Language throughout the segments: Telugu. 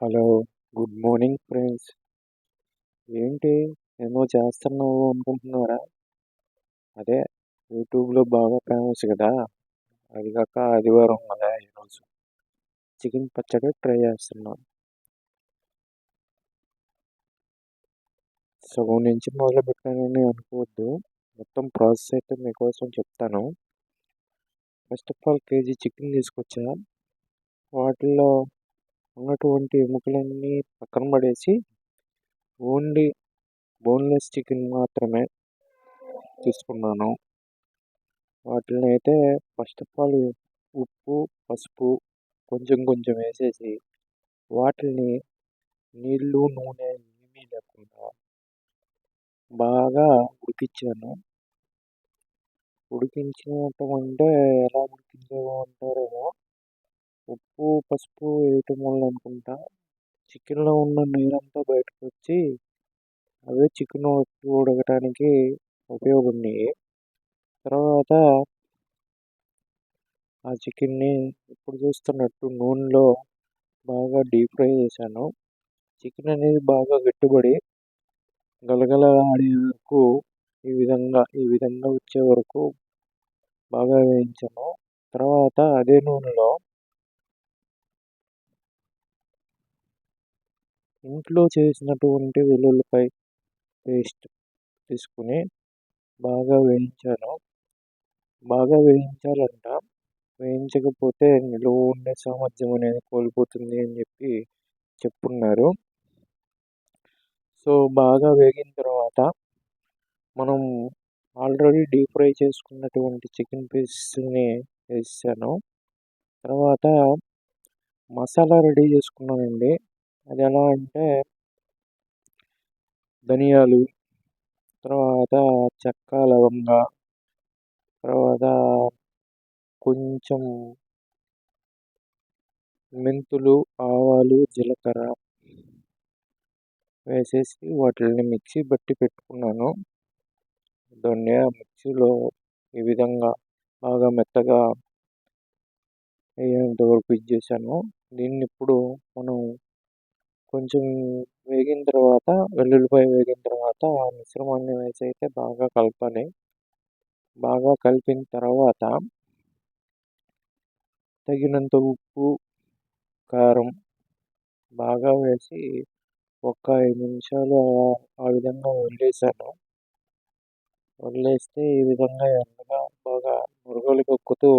Hello good morning friends. ఏంటి ఏమో చేస్తున్నావు అనుకుంటున్నారా? అదే యూట్యూబ్లో బాగా ఫేమస్ కదా. అది కాక ఆదివారం కదా ఈరోజు. చికెన్ పచ్చడి ట్రై చేస్తున్నాను సగం నుంచి మొదలు పెట్టానని అనుకోవద్దు. మొత్తం ప్రాసెస్ అయితే మీకోసం చెప్తాను. First of all KG chicken తీసుకొచ్చా? వాటిల్లో ఉన్నటువంటి ఎముకలన్నీ పక్కన పడేసి ఓన్లీ బోన్లెస్ చికెన్ మాత్రమే తీసుకున్నాను. వాటిని అయితే ఫస్ట్ ఆఫ్ ఆల్ ఉప్పు పసుపు కొంచెం కొంచెం వేసేసి వాటిని నీళ్ళు నూనె ఏమీ లేకుండా బాగా ఉడికించాను ఉడికించటం అంటే ఎలా ఉడికించాము అంటారేమో ఉప్పు పసుపు వేయటం వల్ల అనుకుంటా చికెన్లో ఉన్న నీరంతా బయటకు వచ్చి అవే చికెన్ ఉడకటానికి ఉపయోగపడినాయి తర్వాత ఆ చికెన్ని ఇప్పుడు చూస్తున్నట్టు నూనెలో బాగా డీప్ ఫ్రై చేశాను. చికెన్ అనేది బాగా గట్టిపడి గలగల ఆడే వరకు ఈ విధంగా ఈ విధంగా వచ్చే వరకు బాగా వేయించాను. తర్వాత అదే నూనెలో ఇంట్లో చేసినటువంటి వెల్లుల్లిపాయ పేస్ట్ తీసుకుని బాగా వేయించాను. బాగా వేయించాలంట. వేయించకపోతే నిలువ ఉండే సామర్థ్యం అనేది కోల్పోతుంది అని చెప్పి చెప్పున్నారు. సో బాగా వేగిన తర్వాత మనం ఆల్రెడీ డీప్ ఫ్రై చేసుకున్నటువంటి చికెన్ పీస్ని వేసాను. తర్వాత మసాలా రెడీ చేసుకున్నానండి అది ఎలా అంటే ధనియాలు తర్వాత చెక్క లవంగ తర్వాత కొంచెం మెంతులు ఆవాలు జీలకర్ర వేసేసి వాటిని మిక్సీ బట్టి పెట్టుకున్నాను. దాన్ని మిక్సీలో ఈ విధంగా బాగా మెత్తగా అయ్యేంత వరకు ఇచ్చేసాను. దీన్ని ఇప్పుడు మనం కొంచెం వేగిన తర్వాత వెల్లుల్లిపాయ వేగిన తర్వాత ఆ మిశ్రమాన్ని వేసి అయితే బాగా కలపాలి బాగా కలిపిన తర్వాత తగినంత ఉప్పు కారం బాగా వేసి ఒక ఐదు నిమిషాలు ఆ విధంగా వదిలేసాను వదిలేస్తే ఈ విధంగా ఎండగా బాగా మురుగలు కొక్కుతూ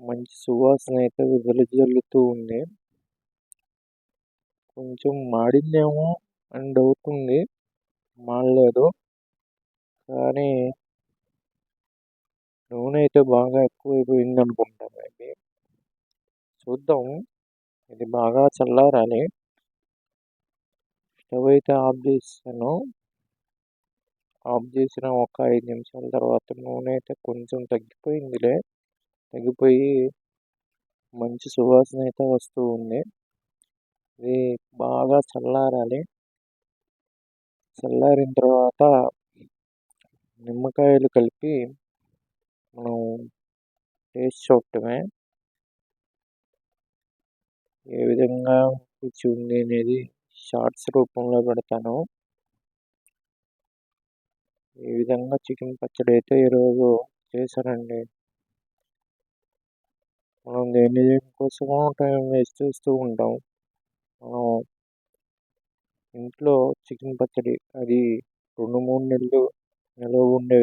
మంచి సువాసన అయితే వెదజల్లుతూ ఉంది. కొంచెం మాడిందేమో అని డౌట్ ఉంది. మాడలేదు కానీ నూనె అయితే బాగా ఎక్కువైపోయింది అనుకుంటాను మేబీ. చూద్దాం. ఇది బాగా చల్లారాలి స్టవ్ అయితే ఆఫ్ చేసాను. ఆఫ్ చేసిన ఒక ఐదు నిమిషాల తర్వాత నూనె అయితే కొంచెం తగ్గిపోయిందిలే. తగ్గిపోయి మంచి సువాసన అయితే వస్తూ ఉంది. ఇది బాగా చల్లారాలి. చల్లారిన తర్వాత నిమ్మకాయలు కలిపి మనం టేస్ట్ చూడటమే. ఏ విధంగా రుచి ఉంది అనేది షార్ట్స్ రూపంలో పెడతాను. ఈ విధంగా చికెన్ పచ్చడి అయితే ఈరోజు చేశానండి. మనం దేని కోసమో టైం వేస్ట్ చేస్తూ ఉంటాం. మనం ఇంట్లో చికెన్ పచ్చడి అది రెండు మూడు నెలలు నిలవ ఉండే